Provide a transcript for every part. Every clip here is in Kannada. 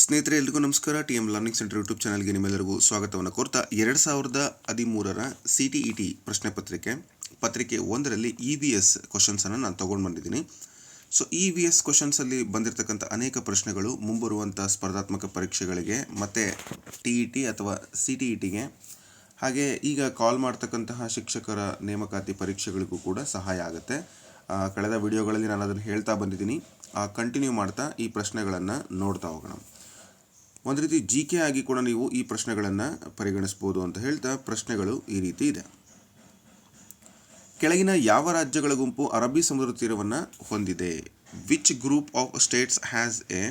ಸ್ನೇಹಿತರೆ, ಎಲ್ರಿಗೂ ನಮಸ್ಕಾರ. T M learning centre YouTube ಚಾನಲ್ಗೆ ನಿಮ್ಮೆಲ್ಲರಿಗೂ ಸ್ವಾಗತವನ್ನು ಕೋರ್ತಾ ಎರಡು ಸಾವಿರದ ಹದಿಮೂರರ ಸಿ ಟಿ ಇ ಟಿ ಪ್ರಶ್ನೆ ಪತ್ರಿಕೆ ಪತ್ರಿಕೆ ಒಂದರಲ್ಲಿ ಇ ವಿ ಎಸ್ ಕ್ವಶನ್ಸನ್ನು ನಾನು ತೊಗೊಂಡು ಬಂದಿದ್ದೀನಿ. ಸೊ ಇ ವಿ ಎಸ್ ಕ್ವಶನ್ಸಲ್ಲಿ ಬಂದಿರತಕ್ಕಂಥ ಅನೇಕ ಪ್ರಶ್ನೆಗಳು ಮುಂಬರುವಂಥ ಸ್ಪರ್ಧಾತ್ಮಕ ಪರೀಕ್ಷೆಗಳಿಗೆ, ಮತ್ತು ಟಿ ಇ ಟಿ ಅಥವಾ ಸಿ ಟಿ ಇ ಟಿಗೆ ಹಾಗೆ ಈಗ ಕಾಲ್ ಮಾಡ್ತಕ್ಕಂತಹ ಶಿಕ್ಷಕರ ನೇಮಕಾತಿ ಪರೀಕ್ಷೆಗಳಿಗೂ ಕೂಡ ಸಹಾಯ ಆಗುತ್ತೆ. ಕಳೆದ ವಿಡಿಯೋಗಳಲ್ಲಿ ನಾನು ಅದನ್ನು ಹೇಳ್ತಾ ಬಂದಿದ್ದೀನಿ. ಕಂಟಿನ್ಯೂ ಮಾಡ್ತಾ ಈ ಪ್ರಶ್ನೆಗಳನ್ನು ನೋಡ್ತಾ ಹೋಗೋಣ. ಒಂದು ರೀತಿ ಜಿ ಕೆ ಆಗಿ ಕೂಡ ನೀವು ಈ ಪ್ರಶ್ನೆಗಳನ್ನು ಪರಿಗಣಿಸ್ಬೋದು ಅಂತ ಹೇಳ್ತಾ ಪ್ರಶ್ನೆಗಳು ಈ ರೀತಿ ಇದೆ. ಕೆಳಗಿನ ಯಾವ ರಾಜ್ಯಗಳ ಗುಂಪು ಅರಬ್ಬಿ ಸಮುದ್ರ ತೀರವನ್ನು ಹೊಂದಿದೆ? Which group of states has a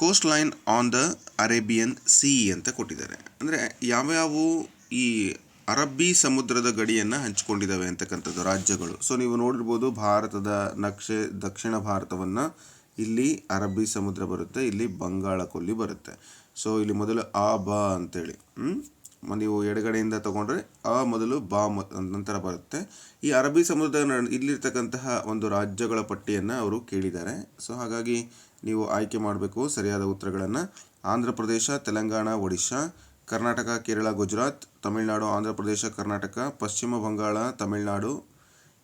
coast line on the Arabian sea ಅಂತ ಕೊಟ್ಟಿದ್ದಾರೆ. ಅಂದರೆ ಯಾವ್ಯಾವು ಈ ಅರಬ್ಬಿ ಸಮುದ್ರದ ಗಡಿಯನ್ನು ಹಂಚಿಕೊಂಡಿದ್ದಾವೆ ಅಂತಕ್ಕಂಥದ್ದು ರಾಜ್ಯಗಳು. ಸೊ ನೀವು ನೋಡಿರ್ಬೋದು ಭಾರತದ ನಕ್ಷೆ ದಕ್ಷಿಣ ಭಾರತವನ್ನು ಇಲ್ಲಿ ಅರಬ್ಬಿ ಸಮುದ್ರ ಬರುತ್ತೆ, ಇಲ್ಲಿ ಬಂಗಾಳ ಕೊಲ್ಲಿ ಬರುತ್ತೆ. ಸೊ ಇಲ್ಲಿ ಮೊದಲು ಆ, ಬ ಅಂತೇಳಿ. ನೀವು ಎಡಗಡೆಯಿಂದ ತಗೊಂಡ್ರೆ ಆ ಮೊದಲು ಬಾ ನಂತರ ಬರುತ್ತೆ. ಈ ಅರಬ್ಬಿ ಸಮುದ್ರದ ಇಲ್ಲಿರ್ತಕ್ಕಂತಹ ಒಂದು ರಾಜ್ಯಗಳ ಪಟ್ಟಿಯನ್ನು ಅವರು ಕೇಳಿದ್ದಾರೆ. ಸೊ ಹಾಗಾಗಿ ನೀವು ಆಯ್ಕೆ ಮಾಡಬೇಕು ಸರಿಯಾದ ಉತ್ತರಗಳನ್ನು. ಆಂಧ್ರ ಪ್ರದೇಶ, ತೆಲಂಗಾಣ, ಒಡಿಶಾ, ಕರ್ನಾಟಕ, ಕೇರಳ, ಗುಜರಾತ್, ತಮಿಳುನಾಡು, ಆಂಧ್ರ ಪ್ರದೇಶ, ಕರ್ನಾಟಕ, ಪಶ್ಚಿಮ ಬಂಗಾಳ, ತಮಿಳುನಾಡು,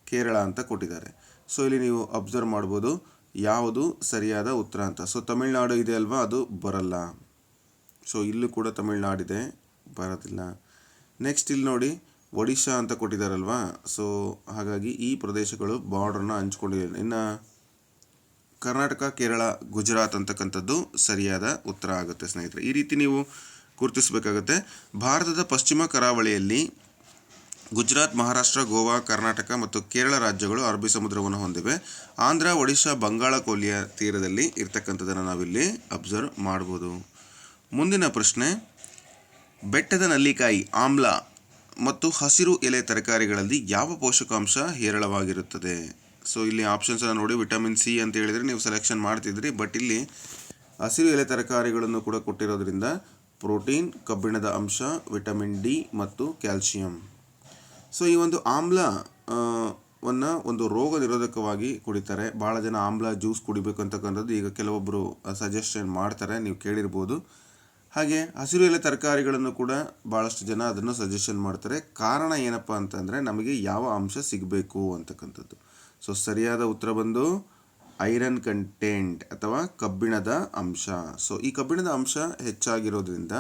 ಕೇರಳ ಅಂತ ಕೊಟ್ಟಿದ್ದಾರೆ. ಸೊ ಇಲ್ಲಿ ನೀವು ಅಬ್ಸರ್ವ್ ಮಾಡ್ಬೋದು. ಯಾವುದು ಸರಿಯಾದ ಉತ್ತರ ಅಂತ. ಸೊ ತಮಿಳ್ನಾಡು ಇದೆ ಅಲ್ವಾ? ಅದು ಬರಲ್ಲ. ಸೊ ಇಲ್ಲೂ ಕೂಡ ತಮಿಳ್ನಾಡಿದೆ, ಬರೋದಿಲ್ಲ. ನೆಕ್ಸ್ಟ್ ಇಲ್ಲಿ ನೋಡಿ, ಒಡಿಶಾ ಅಂತ ಕೊಟ್ಟಿದ್ದಾರಲ್ವಾ ಸೊ ಹಾಗಾಗಿ ಈ ಪ್ರದೇಶಗಳು ಬಾರ್ಡ್ರನ್ನ ಹಂಚ್ಕೊಂಡಿದೆ. ಇನ್ನು ಕರ್ನಾಟಕ, ಕೇರಳ, ಗುಜರಾತ್ ಅಂತಕ್ಕಂಥದ್ದು ಸರಿಯಾದ ಉತ್ತರ ಆಗುತ್ತೆ ಸ್ನೇಹಿತರೆ. ಈ ರೀತಿ ನೀವು ಗುರುತಿಸಬೇಕಾಗತ್ತೆ. ಭಾರತದ ಪಶ್ಚಿಮ ಕರಾವಳಿಯಲ್ಲಿ ಗುಜರಾತ್, ಮಹಾರಾಷ್ಟ್ರ, ಗೋವಾ, ಕರ್ನಾಟಕ ಮತ್ತು ಕೇರಳ ರಾಜ್ಯಗಳು ಅರಬ್ಬಿ ಸಮುದ್ರವನ್ನು ಹೊಂದಿವೆ. ಆಂಧ್ರ, ಒಡಿಶಾ, ಬಂಗಾಳ ಕೊಲ್ಲಿಯ ತೀರದಲ್ಲಿ ಇರ್ತಕ್ಕಂಥದ್ದನ್ನು ನಾವಿಲ್ಲಿ ಅಬ್ಸರ್ವ್ ಮಾಡ್ಬೋದು. ಮುಂದಿನ ಪ್ರಶ್ನೆ, ಬೆಟ್ಟದ ನಲ್ಲಿಕಾಯಿ, ಆಮ್ಲ ಮತ್ತು ಹಸಿರು ಎಲೆ ತರಕಾರಿಗಳಲ್ಲಿ ಯಾವ ಪೋಷಕಾಂಶ ಹೇರಳವಾಗಿರುತ್ತದೆ? ಸೊ ಇಲ್ಲಿ ಆಪ್ಷನ್ಸನ್ನು ನೋಡಿ ವಿಟಮಿನ್ ಸಿ ಅಂತ ಹೇಳಿದರೆ ನೀವು ಸೆಲೆಕ್ಷನ್ ಮಾಡ್ತಿದ್ರಿ ಬಟ್ ಇಲ್ಲಿ ಹಸಿರು ಎಲೆ ತರಕಾರಿಗಳನ್ನು ಕೂಡ ಕೊಟ್ಟಿರೋದ್ರಿಂದ ಪ್ರೋಟೀನ್ ಕಬ್ಬಿಣದ ಅಂಶ ವಿಟಮಿನ್ ಡಿ ಮತ್ತು ಕ್ಯಾಲ್ಸಿಯಂ ಸೊ ಈ ಒಂದು ಆಮ್ಲ ವನ್ನು ಒಂದು ರೋಗ ನಿರೋಧಕವಾಗಿ ಕುಡಿತಾರೆ. ಭಾಳ ಜನ ಆಮ್ಲ ಜ್ಯೂಸ್ ಕುಡಿಬೇಕು ಅಂತಕ್ಕಂಥದ್ದು ಈಗ ಕೆಲವೊಬ್ಬರು ಸಜೆಷನ್ ಮಾಡ್ತಾರೆ. ನೀವು ಕೇಳಿರ್ಬೋದು. ಹಾಗೆ ಹಸಿರು ಎಲೆ ತರಕಾರಿಗಳನ್ನು ಕೂಡ ಭಾಳಷ್ಟು ಜನ ಅದನ್ನು ಸಜೆಷನ್ ಮಾಡ್ತಾರೆ. ಕಾರಣ ಏನಪ್ಪ ಅಂತಂದರೆ ನಮಗೆ ಯಾವ ಅಂಶ ಸಿಗಬೇಕು ಅಂತಕ್ಕಂಥದ್ದು. ಸೊ ಸರಿಯಾದ ಉತ್ತರ ಬಂದು ಐರನ್ ಕಂಟೆಂಟ್ ಅಥವಾ ಕಬ್ಬಿಣದ ಅಂಶ. ಸೊ ಈ ಕಬ್ಬಿಣದ ಅಂಶ ಹೆಚ್ಚಾಗಿರೋದ್ರಿಂದ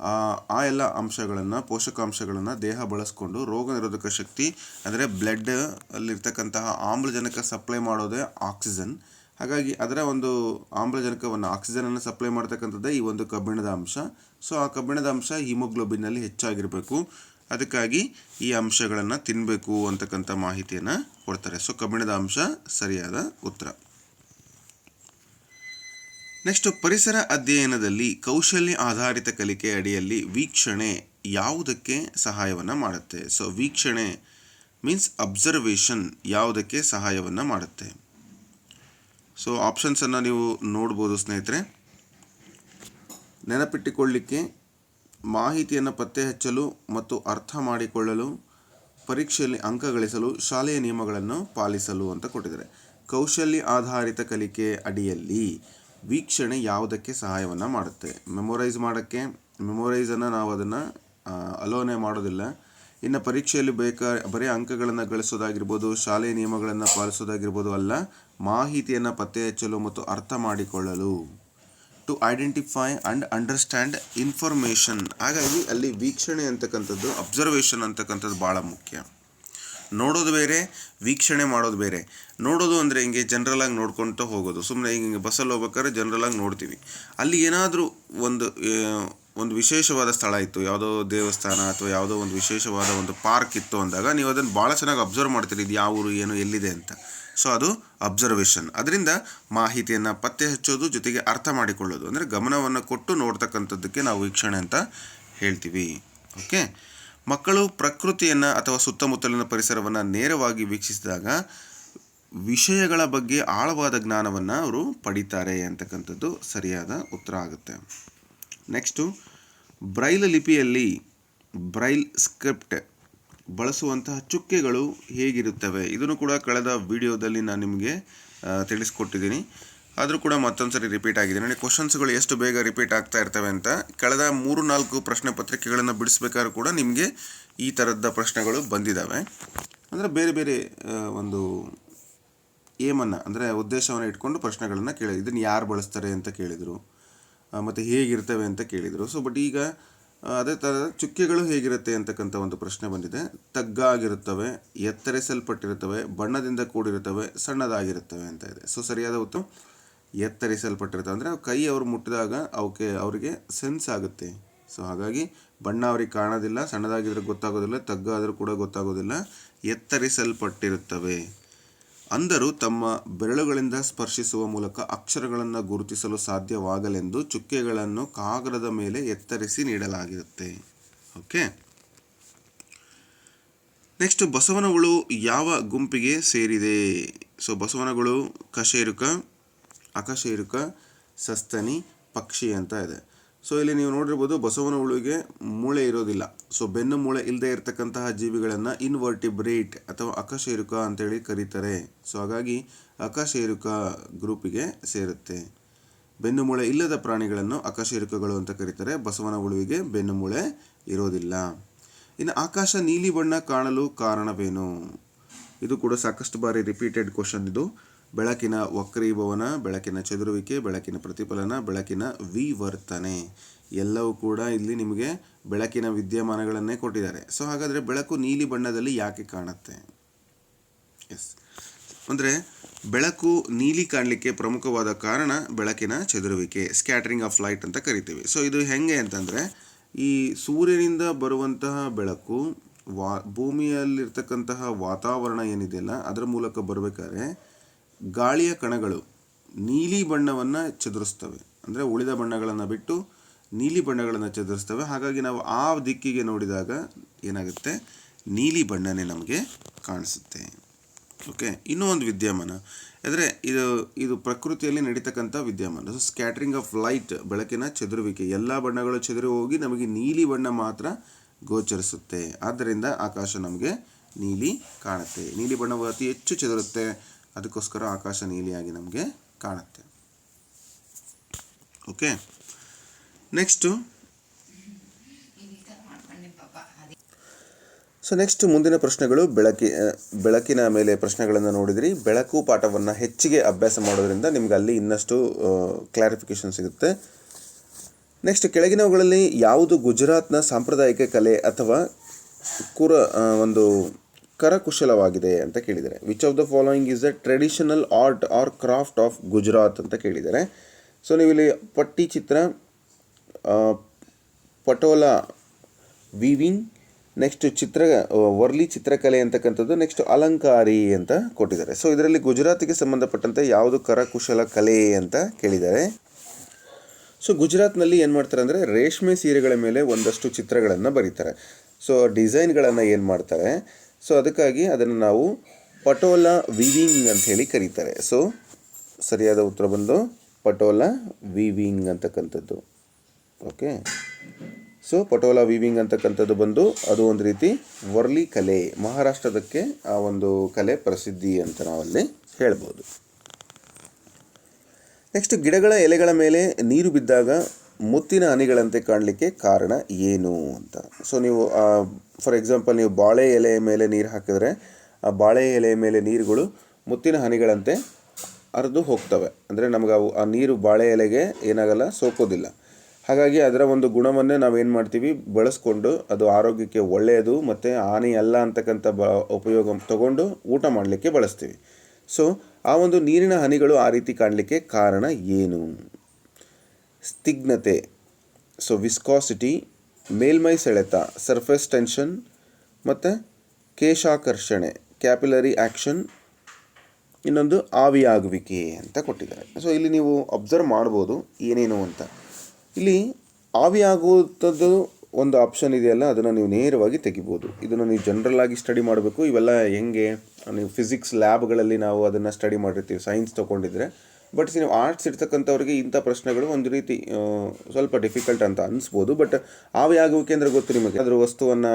ಆ ಎಲ್ಲ ಅಂಶಗಳನ್ನು, ಪೋಷಕಾಂಶಗಳನ್ನು ದೇಹ ಬಳಸ್ಕೊಂಡು ರೋಗ ನಿರೋಧಕ ಶಕ್ತಿ, ಅಂದರೆ ಬ್ಲಡ್ ಅಲ್ಲಿರ್ತಕ್ಕಂತಹ ಆಮ್ಲಜನಕ ಸಪ್ಲೈ ಮಾಡೋದೇ ಆಕ್ಸಿಜನ್ ಹಾಗಾಗಿ ಅದರ ಒಂದು ಆಮ್ಲಜನಕವನ್ನು ಆಕ್ಸಿಜನನ್ನು ಸಪ್ಲೈ ಮಾಡ್ತಕ್ಕಂಥದ್ದೇ ಈ ಒಂದು ಕಬ್ಬಿಣದ ಅಂಶ. ಸೊ ಆ ಕಬ್ಬಿಣದ ಅಂಶ ಹಿಮೋಗ್ಲೋಬಿನ್ನಲ್ಲಿ ಹೆಚ್ಚಾಗಿರಬೇಕು. ಅದಕ್ಕಾಗಿ ಈ ಅಂಶಗಳನ್ನು ತಿನ್ನಬೇಕು ಅಂತಕ್ಕಂಥ ಮಾಹಿತಿಯನ್ನು ಕೊಡ್ತಾರೆ. ಸೊ ಕಬ್ಬಿಣದ ಅಂಶ ಸರಿಯಾದ ಉತ್ತರ. ನೆಕ್ಸ್ಟ್ ಪರಿಸರ ಅಧ್ಯಯನದಲ್ಲಿ ಕೌಶಲ್ಯ ಆಧಾರಿತ ಕಲಿಕೆ ಅಡಿಯಲ್ಲಿ ವೀಕ್ಷಣೆ ಯಾವುದಕ್ಕೆ ಸಹಾಯವನ್ನು ಮಾಡುತ್ತೆ? ಸೊ ವೀಕ್ಷಣೆ ಮೀನ್ಸ್ ಅಬ್ಸರ್ವೇಷನ್ ಯಾವುದಕ್ಕೆ ಸಹಾಯವನ್ನು ಮಾಡುತ್ತೆ? ಸೊ ಆಪ್ಷನ್ಸನ್ನು ನೀವು ನೋಡ್ಬೋದು ಸ್ನೇಹಿತರೆ. ನೆನಪಿಟ್ಟುಕೊಳ್ಳಿಕ್ಕೆ ಮಾಹಿತಿಯನ್ನು ಪತ್ತೆ ಹಚ್ಚಲು ಮತ್ತು ಅರ್ಥ ಮಾಡಿಕೊಳ್ಳಲು, ಪರೀಕ್ಷೆಯಲ್ಲಿ ಅಂಕ ಗಳಿಸಲು ಶಾಲೆಯ ನಿಯಮಗಳನ್ನು ಪಾಲಿಸಲು ಅಂತ ಕೊಟ್ಟಿದ್ದಾರೆ. ಕೌಶಲ್ಯ ಆಧಾರಿತ ಕಲಿಕೆ ಅಡಿಯಲ್ಲಿ ವೀಕ್ಷಣೆ ಯಾವುದಕ್ಕೆ ಸಹಾಯವನ್ನು ಮಾಡುತ್ತೆ. ಮೆಮೊರೈಸ್ ಮಾಡೋಕ್ಕೆ ಮೆಮೊರೈಸನ್ನು ನಾವು ಅದನ್ನು ಅಲೋನೆ ಮಾಡೋದಿಲ್ಲ. ಇನ್ನು ಪರೀಕ್ಷೆಯಲ್ಲಿ ಬೇಕಾ, ಬರೀ ಅಂಕಗಳನ್ನು ಗಳಿಸೋದಾಗಿರ್ಬೋದು, ಶಾಲೆಯ ನಿಯಮಗಳನ್ನು ಪಾಲಿಸೋದಾಗಿರ್ಬೋದು ಅಲ್ಲ, ಮಾಹಿತಿಯನ್ನು ಪತ್ತೆ ಹಚ್ಚಲು ಮತ್ತು ಅರ್ಥ ಮಾಡಿಕೊಳ್ಳಲು. To identify and understand information ಹಾಗಾಗಿ ಅಲ್ಲಿ ವೀಕ್ಷಣೆ ಅಂತಕ್ಕಂಥದ್ದು ಅಬ್ಸರ್ವೇಷನ್ ಅಂತಕ್ಕಂಥದ್ದು ಭಾಳ ಮುಖ್ಯ. ನೋಡೋದು ಬೇರೆ, ವೀಕ್ಷಣೆ ಮಾಡೋದು ಬೇರೆ. ನೋಡೋದು ಅಂದರೆ ಹಿಂಗೆ ಜನ್ರಲಾಗಿ ನೋಡ್ಕೊತ ಹೋಗೋದು. ಸುಮ್ಮನೆ ಹಿಂಗೆ ಬಸ್ಸಲ್ಲಿ ಹೋಗ್ಬೇಕಾದ್ರೆ ಜನರಲ್ ಆಗಿ ನೋಡ್ತೀವಿ. ಅಲ್ಲಿ ಏನಾದರೂ ಒಂದು ಒಂದು ವಿಶೇಷವಾದ ಸ್ಥಳ ಇತ್ತು, ಯಾವುದೋ ದೇವಸ್ಥಾನ ಅಥವಾ ಯಾವುದೋ ಒಂದು ವಿಶೇಷವಾದ ಒಂದು ಪಾರ್ಕ್ ಇತ್ತು ಅಂದಾಗ ನೀವು ಅದನ್ನು ಭಾಳ ಚೆನ್ನಾಗಿ ಅಬ್ಸರ್ವ್ ಮಾಡ್ತೀರಿ. ಇದು ಯಾವ ಊರು, ಏನು, ಎಲ್ಲಿದೆ ಅಂತ. ಸೊ ಅದು ಅಬ್ಸರ್ವೇಷನ್ ಅದರಿಂದ ಮಾಹಿತಿಯನ್ನು ಪತ್ತೆ ಹಚ್ಚೋದು, ಜೊತೆಗೆ ಅರ್ಥ ಮಾಡಿಕೊಳ್ಳೋದು. ಅಂದರೆ ಗಮನವನ್ನು ಕೊಟ್ಟು ನೋಡ್ತಕ್ಕಂಥದ್ದಕ್ಕೆ ನಾವು ವೀಕ್ಷಣೆ ಅಂತ ಹೇಳ್ತೀವಿ. ಓಕೆ ಮಕ್ಕಳು ಪ್ರಕೃತಿಯನ್ನು ಅಥವಾ ಸುತ್ತಮುತ್ತಲಿನ ಪರಿಸರವನ್ನು ನೇರವಾಗಿ ವೀಕ್ಷಿಸಿದಾಗ ವಿಷಯಗಳ ಬಗ್ಗೆ ಆಳವಾದ ಜ್ಞಾನವನ್ನು ಅವರು ಪಡಿತಾರೆ ಅಂತಕ್ಕಂಥದ್ದು ಸರಿಯಾದ ಉತ್ತರ ಆಗುತ್ತೆ. ನೆಕ್ಸ್ಟು ಬ್ರೈಲ್ ಲಿಪಿಯಲ್ಲಿ ಬ್ರೈಲ್ ಸ್ಕ್ರಿಪ್ಟ್ ಬಳಸುವಂತಹ ಚುಕ್ಕೆಗಳು ಹೇಗಿರುತ್ತವೆ? ಇದನ್ನು ಕೂಡ ಕಳೆದ ವಿಡಿಯೋದಲ್ಲಿ ನಾನು ನಿಮಗೆ ತಿಳಿಸ್ಕೊಟ್ಟಿದ್ದೀನಿ. ಆದರೂ ಕೂಡ ಮತ್ತೊಂದು ಸರಿ ರಿಪೀಟ್ ಆಗಿದೆ. ನನಗೆ ಕ್ವಶನ್ಸ್ಗಳು ಎಷ್ಟು ಬೇಗ ರಿಪೀಟ್ ಆಗ್ತಾ ಇರ್ತವೆ ಅಂತ ಕಳೆದ ಮೂರು ನಾಲ್ಕು ಪ್ರಶ್ನೆ ಪತ್ರಿಕೆಗಳನ್ನು ಬಿಡಿಸ್ಬೇಕಾದ್ರೂ ಕೂಡ ನಿಮಗೆ ಈ ಥರದ ಪ್ರಶ್ನೆಗಳು ಬಂದಿದ್ದಾವೆ ಅಂದರೆ ಬೇರೆ ಬೇರೆ ಒಂದು ಏಮನ್ನು ಅಂದರೆ ಉದ್ದೇಶವನ್ನು ಇಟ್ಕೊಂಡು ಪ್ರಶ್ನೆಗಳನ್ನು ಕೇಳಿ, ಇದನ್ನು ಯಾರು ಬಳಸ್ತಾರೆ ಅಂತ ಕೇಳಿದರು ಮತ್ತು ಹೇಗಿರ್ತವೆ ಅಂತ ಕೇಳಿದರು. ಸೊ ಬಟ್ ಈಗ ಅದೇ ಥರ ಚುಕ್ಕೆಗಳು ಹೇಗಿರುತ್ತೆ ಅಂತಕ್ಕಂಥ ಒಂದು ಪ್ರಶ್ನೆ ಬಂದಿದೆ. ತಗ್ಗಾಗಿರುತ್ತವೆ, ಎತ್ತರಿಸಲ್ಪಟ್ಟಿರುತ್ತವೆ, ಬಣ್ಣದಿಂದ ಕೂಡಿರುತ್ತವೆ, ಸಣ್ಣದಾಗಿರುತ್ತವೆ ಅಂತ ಇದೆ. ಸೊ ಸರಿಯಾದ ಉತ್ತರ ಎತ್ತರಿಸಲ್ಪಟ್ಟಿರ್ತವೆ ಅಂದರೆ ಕೈ ಅವರು ಮುಟ್ಟಿದಾಗ ಅವಕ್ಕೆ, ಅವರಿಗೆ ಸೆನ್ಸ್ ಆಗುತ್ತೆ. ಸೊ ಹಾಗಾಗಿ ಬಣ್ಣ ಅವರಿಗೆ ಕಾಣೋದಿಲ್ಲ, ಸಣ್ಣದಾಗಿದ್ರೆ ಗೊತ್ತಾಗೋದಿಲ್ಲ, ತಗ್ಗಾದರೂ ಕೂಡ ಗೊತ್ತಾಗೋದಿಲ್ಲ, ಎತ್ತರಿಸಲ್ಪಟ್ಟಿರುತ್ತವೆ. ಅಂದರೂ ತಮ್ಮ ಬೆರಳುಗಳಿಂದ ಸ್ಪರ್ಶಿಸುವ ಮೂಲಕ ಅಕ್ಷರಗಳನ್ನು ಗುರುತಿಸಲು ಸಾಧ್ಯವಾಗಲೆಂದು ಚುಕ್ಕೆಗಳನ್ನು ಕಾಗದದ ಮೇಲೆ ಎತ್ತರಿಸಿ ನೀಡಲಾಗಿರುತ್ತೆ. ಓಕೆ ನೆಕ್ಸ್ಟ್ ಬಸವನಗಳು ಯಾವ ಗುಂಪಿಗೆ ಸೇರಿದೆ? ಸೊ ಬಸವನಗಳು ಕಶೇರುಕ ಅಕಶೇರುಕ ಸಸ್ತನಿ ಪಕ್ಷಿ ಅಂತ ಇದೆ. ಸೊ ಇಲ್ಲಿ ನೀವು ನೋಡಿರ್ಬೋದು ಬಸವನ ಹುಳುವಿಗೆ ಮೂಳೆ ಇರೋದಿಲ್ಲ. ಸೊ ಬೆನ್ನು ಮೂಳೆ ಇಲ್ಲದೆ ಇರತಕ್ಕಂತಹ ಜೀವಿಗಳನ್ನು ಇನ್ವರ್ಟಿಬ್ರೇಟ್ ಅಥವಾ ಅಕಶೇರುಕ ಅಂತೇಳಿ ಕರೀತಾರೆ. ಸೊ ಹಾಗಾಗಿ ಅಕಶೇರುಕ ಗ್ರೂಪಿಗೆ ಸೇರುತ್ತೆ. ಬೆನ್ನು ಮೂಳೆ ಇಲ್ಲದ ಪ್ರಾಣಿಗಳನ್ನು ಅಕಶೇರುಕಗಳು ಅಂತ ಕರೀತಾರೆ. ಬಸವನ ಹುಳುವಿಗೆ ಬೆನ್ನು ಮೂಳೆ ಇರೋದಿಲ್ಲ. ಇನ್ನು ಆಕಾಶ ನೀಲಿ ಬಣ್ಣ ಕಾಣಲು ಕಾರಣವೇನು? ಇದು ಕೂಡ ಸಾಕಷ್ಟು ಬಾರಿ ರಿಪೀಟೆಡ್ ಕ್ವಶನ್ ಇದು. ಬೆಳಕಿನ ವಕ್ರೀಭವನ, ಬೆಳಕಿನ ಚದುರುವಿಕೆ, ಬೆಳಕಿನ ಪ್ರತಿಫಲನ, ಬೆಳಕಿನ ವಿವರ್ತನೆ ಎಲ್ಲವೂ ಕೂಡ ಇಲ್ಲಿ ನಿಮಗೆ ಬೆಳಕಿನ ವಿದ್ಯಮಾನಗಳನ್ನೇ ಕೊಟ್ಟಿದ್ದಾರೆ. ಸೊ ಹಾಗಾದರೆ ಬೆಳಕು ನೀಲಿ ಬಣ್ಣದಲ್ಲಿ ಯಾಕೆ ಕಾಣುತ್ತೆ? ಎಸ್ ಅಂದರೆ ಬೆಳಕು ನೀಲಿ ಕಾಣಲಿಕ್ಕೆ ಪ್ರಮುಖವಾದ ಕಾರಣ ಬೆಳಕಿನ ಚದುರುವಿಕೆ, ಸ್ಕ್ಯಾಟರಿಂಗ್ ಆಫ್ ಲೈಟ್ ಅಂತ ಕರಿತೀವಿ. ಸೊ ಇದು ಹೆಂಗೆ ಅಂತಂದರೆ ಈ ಸೂರ್ಯನಿಂದ ಬರುವಂತಹ ಬೆಳಕು ವಾ ಭೂಮಿಯಲ್ಲಿರ್ತಕ್ಕಂತಹ ವಾತಾವರಣ ಏನಿದೆಯಲ್ಲ, ಅದರ ಮೂಲಕ ಬರಬೇಕಾದ್ರೆ ಗಾಳಿಯ ಕಣಗಳು ನೀಲಿ ಬಣ್ಣವನ್ನು ಚದುರಿಸ್ತವೆ. ಅಂದರೆ ಉಳಿದ ಬಣ್ಣಗಳನ್ನು ಬಿಟ್ಟು ನೀಲಿ ಬಣ್ಣಗಳನ್ನು ಚದುರಿಸ್ತವೆ. ಹಾಗಾಗಿ ನಾವು ಆ ದಿಕ್ಕಿಗೆ ನೋಡಿದಾಗ ಏನಾಗುತ್ತೆ? ನೀಲಿ ಬಣ್ಣನೇ ನಮಗೆ ಕಾಣಿಸುತ್ತೆ. ಓಕೆ ಇನ್ನೂ ಒಂದು ವಿದ್ಯಮಾನ. ಅಂದರೆ ಇದು ಇದು ಪ್ರಕೃತಿಯಲ್ಲಿ ನಡೀತಕ್ಕಂಥ ವಿದ್ಯಮಾನ. ಸೊ ಸ್ಕ್ಯಾಟ್ರಿಂಗ್ ಆಫ್ ಲೈಟ್ ಬೆಳಕಿನ ಚದುರುವಿಕೆ. ಎಲ್ಲ ಬಣ್ಣಗಳು ಚದುರಿ ಹೋಗಿ ನಮಗೆ ನೀಲಿ ಬಣ್ಣ ಮಾತ್ರ ಗೋಚರಿಸುತ್ತೆ. ಆದ್ದರಿಂದ ಆಕಾಶ ನಮಗೆ ನೀಲಿ ಕಾಣುತ್ತೆ. ನೀಲಿ ಬಣ್ಣವು ಅತಿ ಹೆಚ್ಚು ಚದುರುತ್ತೆ. ಅದಕ್ಕೋಸ್ಕರ ಆಕಾಶ ನೀಲಿಯಾಗಿ ನಮಗೆ ಕಾಣುತ್ತೆ. ಓಕೆ ನೆಕ್ಸ್ಟು ಸೊ ನೆಕ್ಸ್ಟ್ ಮುಂದಿನ ಪ್ರಶ್ನೆಗಳು ಬೆಳಕಿ ಬೆಳಕಿನ ಮೇಲೆ ಪ್ರಶ್ನೆಗಳನ್ನು ನೋಡಿದ್ರಿ. ಬೆಳಕು ಪಾಠವನ್ನು ಹೆಚ್ಚಿಗೆ ಅಭ್ಯಾಸ ಮಾಡೋದ್ರಿಂದ ನಿಮ್ಗೆ ಅಲ್ಲಿ ಇನ್ನಷ್ಟು ಕ್ಲಾರಿಫಿಕೇಶನ್ ಸಿಗುತ್ತೆ. ನೆಕ್ಸ್ಟ್ ಕೆಳಗಿನವುಗಳಲ್ಲಿ ಯಾವುದು ಗುಜರಾತ್ನ ಸಾಂಪ್ರದಾಯಿಕ ಕಲೆ ಅಥವಾ ಕುರ ಒಂದು ಕರಕುಶಲವಾಗಿದೆ ಅಂತ ಕೇಳಿದ್ದಾರೆ. Which of the following is the traditional art or craft of Gujarat ಅಂತ ಕೇಳಿದ್ದಾರೆ. ಸೊ ನೀವಿಲ್ಲಿ ಪಟ್ಟಿ ಚಿತ್ರ ಪಟೋಲಾ ವಿವಿಂಗ್ ನೆಕ್ಸ್ಟ್ ಚಿತ್ರ ವರ್ಲಿ ಚಿತ್ರಕಲೆ ಅಂತಕ್ಕಂಥದ್ದು ನೆಕ್ಸ್ಟ್ ಅಲಂಕಾರಿ ಅಂತ ಕೊಟ್ಟಿದ್ದಾರೆ. ಸೊ ಇದರಲ್ಲಿ ಗುಜರಾತಿಗೆ ಸಂಬಂಧಪಟ್ಟಂತೆ ಯಾವುದು ಕರಕುಶಲ ಕಲೆ ಅಂತ ಕೇಳಿದ್ದಾರೆ. ಸೊ ಗುಜರಾತ್ನಲ್ಲಿ ಏನು ಮಾಡ್ತಾರೆ ಅಂದರೆ ರೇಷ್ಮೆ ಸೀರೆಗಳ ಮೇಲೆ ಒಂದಷ್ಟು ಚಿತ್ರಗಳನ್ನು ಬರೀತಾರೆ. ಸೊ ಡಿಸೈನ್ಗಳನ್ನು ಏನು ಮಾಡ್ತಾರೆ? ಸೊ ಅದಕ್ಕಾಗಿ ಅದನ್ನು ನಾವು ಪಟೋಲಾ ವಿವಿಂಗ್ ಅಂತ ಹೇಳಿ ಕರೀತಾರೆ. ಸೊ ಸರಿಯಾದ ಉತ್ತರ ಬಂದು ಪಟೋಲಾ ವಿವಿಂಗ್ ಅಂತಕ್ಕಂಥದ್ದು. ಓಕೆ ಸೊ ಪಟೋಲಾ ವಿವಿಂಗ್ ಅಂತಕ್ಕಂಥದ್ದು ಬಂದು ಅದು ಒಂದು ರೀತಿ ವರ್ಲಿ ಕಲೆ, ಮಹಾರಾಷ್ಟ್ರದಕ್ಕೆ ಆ ಒಂದು ಕಲೆ ಪ್ರಸಿದ್ಧಿ ಅಂತ ನಾವಲ್ಲಿ ಹೇಳ್ಬೋದು. ನೆಕ್ಸ್ಟ್ ಗಿಡಗಳ ಎಲೆಗಳ ಮೇಲೆ ನೀರು ಬಿದ್ದಾಗ ಮುತ್ತಿನ ಹನಿಗಳಂತೆ ಕಾಣಲಿಕ್ಕೆ ಕಾರಣ ಏನು ಅಂತ. ಸೊ ನೀವು ಫಾರ್ ಎಕ್ಸಾಂಪಲ್ ನೀವು ಬಾಳೆ ಎಲೆಯ ಮೇಲೆ ನೀರು ಹಾಕಿದ್ರೆ, ಆ ಬಾಳೆ ಎಲೆ ಮೇಲೆ ನೀರುಗಳು ಮುತ್ತಿನ ಹನಿಗಳಂತೆ ಹರಿದು ಹೋಗ್ತವೆ. ಅಂದರೆ ನಮ್ಗೆ ಅವು, ಆ ನೀರು ಬಾಳೆ ಎಲೆಗೆ ಏನಾಗಲ್ಲ, ಸೋಕೋದಿಲ್ಲ. ಹಾಗಾಗಿ ಅದರ ಒಂದು ಗುಣವನ್ನೇ ನಾವೇನು ಮಾಡ್ತೀವಿ? ಬಳಸ್ಕೊಂಡು ಅದು ಆರೋಗ್ಯಕ್ಕೆ ಒಳ್ಳೆಯದು ಮತ್ತು ಹಾನಿ ಅಲ್ಲ ಅಂತಕ್ಕಂಥ ಬ, ಉಪಯೋಗ ತಗೊಂಡು ಊಟ ಮಾಡಲಿಕ್ಕೆ ಬಳಸ್ತೀವಿ. ಸೊ ಆ ಒಂದು ನೀರಿನ ಹನಿಗಳು ಆ ರೀತಿ ಕಾಣಲಿಕ್ಕೆ ಕಾರಣ ಏನು? ಸ್ನಿಗ್ಧತೆ ಸೊ ವಿಸ್ಕಾಸಿಟಿ ಮೇಲ್ಮೈ ಸೆಳೆತ ಸರ್ಫೇಸ್ ಟೆನ್ಷನ್ ಮತ್ತು ಕೇಶಾಕರ್ಷಣೆ ಕ್ಯಾಪಿಲರಿ ಆ್ಯಕ್ಷನ್ ಇನ್ನೊಂದು ಆವಿಯಾಗುವಿಕೆ ಅಂತ ಕೊಟ್ಟಿದ್ದಾರೆ. ಸೊ ಇಲ್ಲಿ ನೀವು ಅಬ್ಸರ್ವ್ ಮಾಡ್ಬೋದು ಏನೇನು ಅಂತ. ಇಲ್ಲಿ ಆವಿಯಾಗುವಂಥದ್ದು ಒಂದು ಆಪ್ಷನ್ ಇದೆಯಲ್ಲ, ಅದನ್ನು ನೀವು ನೇರವಾಗಿ ತೆಗಿಬೋದು. ಇದನ್ನು ನೀವು ಜನರಲ್ ಸ್ಟಡಿ ಮಾಡಬೇಕು. ಇವೆಲ್ಲ ಹೆಂಗೆ? ನೀವು ಫಿಸಿಕ್ಸ್ ಲ್ಯಾಬ್ಗಳಲ್ಲಿ ನಾವು ಅದನ್ನು ಸ್ಟಡಿ ಮಾಡಿರ್ತೀವಿ ಸೈನ್ಸ್ ತೊಗೊಂಡಿದ್ರೆ. ಬಟ್ ನೀವು ಆರ್ಟ್ಸ್ ಇರ್ತಕ್ಕಂಥವ್ರಿಗೆ ಇಂಥ ಪ್ರಶ್ನೆಗಳು ಒಂದು ರೀತಿ ಸ್ವಲ್ಪ ಡಿಫಿಕಲ್ಟ್ ಅಂತ ಅನಿಸ್ಬೋದು. ಬಟ್ ಆವಿಯಾಗುವಿಕೆ ಅಂದರೆ ಗೊತ್ತು ನಿಮಗೆ. ಅದರ ವಸ್ತುವನ್ನು